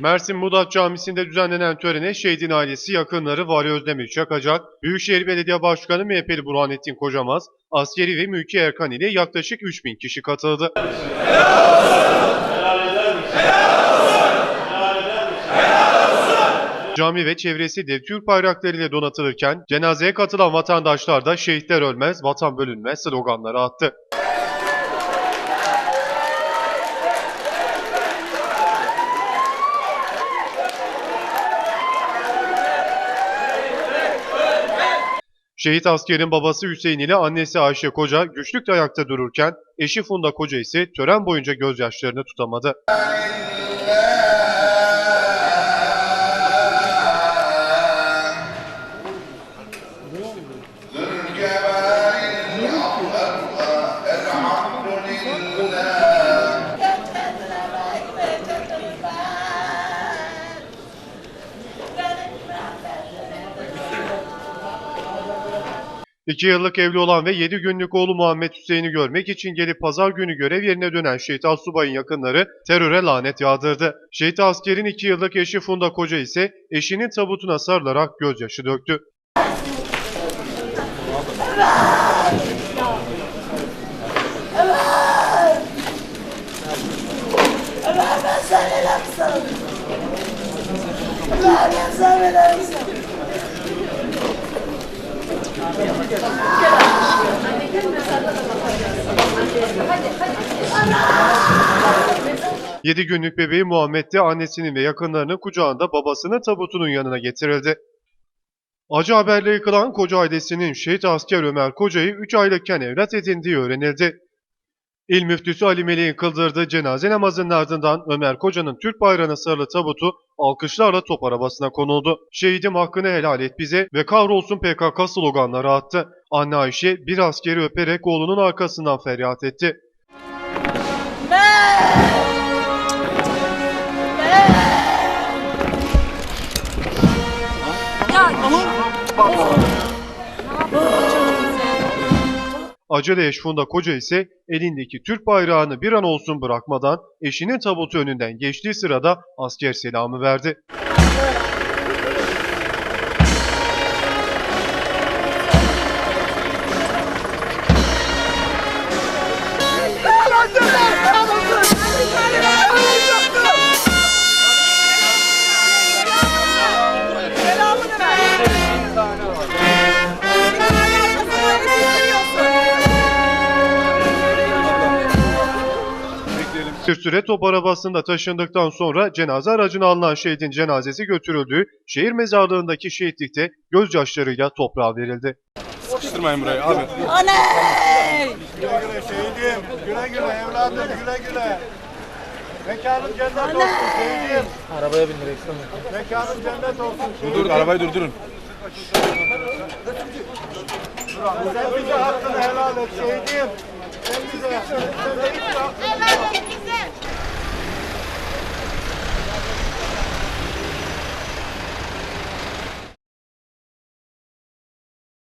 Mersin Mudat Camisi'nde düzenlenen törene şehidin ailesi, yakınları, Vali Özdemir Çakacak, Büyükşehir Belediye Başkanı MHP'li Burhanettin Kocamaz, askeri ve mülki erkan ile yaklaşık 3000 kişi katıldı. Cami ve çevresi de Türk bayraklarıyla donatılırken cenazeye katılan vatandaşlar da şehitler ölmez, vatan bölünmez sloganları attı. Şehit askerin babası Hüseyin ile annesi Ayşe Koca güçlükle ayakta dururken eşi Funda Koca ise tören boyunca gözyaşlarını tutamadı. İki yıllık evli olan ve yedi günlük oğlu Muhammed Hüseyin'i görmek için gelip pazar günü görev yerine dönen Şehit Asubay'ın yakınları teröre lanet yağdırdı. Şehit askerin iki yıllık eşi Funda Koca ise eşinin tabutuna sarılarak gözyaşı döktü. Ömer ben sana ne yapsam? Ömer ben sana ne yapsam? 7 günlük bebeği Muhammed de annesinin ve yakınlarının kucağında babasının tabutunun yanına getirildi. Acı haberle yıkılan koca ailesinin şehit asker Ömer Koca'yı 3 aylıkken evlat edindiği öğrenildi. İl müftüsü Ali Melih'in kıldırdığı cenaze namazının ardından Ömer Koca'nın Türk bayrağına sarılı tabutu alkışlarla top arabasına konuldu. Şehidim hakkını helal et bize ve kahrolsun PKK sloganları attı. Anne Ayşe bir askeri öperek oğlunun arkasından feryat etti. Acele eş Funda Koca ise elindeki Türk bayrağını bir an olsun bırakmadan eşinin tabutu önünden geçtiği sırada asker selamı verdi. Bir süre top arabasında taşındıktan sonra cenaze aracına alınan şehidin cenazesi götürüldüğü şehir mezarlığındaki şehitlikte gözyaşlarıyla toprağa verildi. Sıkıştırmayın burayı abi. Anne! Güle güle şehidim. Güle güle evladım. Güle güle. Mekanın cennet olsun şehidim. Arabaya bin direksiyon. Mekanın cennet olsun şehidim. Dur arabayı durdurun. Sen bize hakkını helal et şehidim. Sen bize, sen de hiç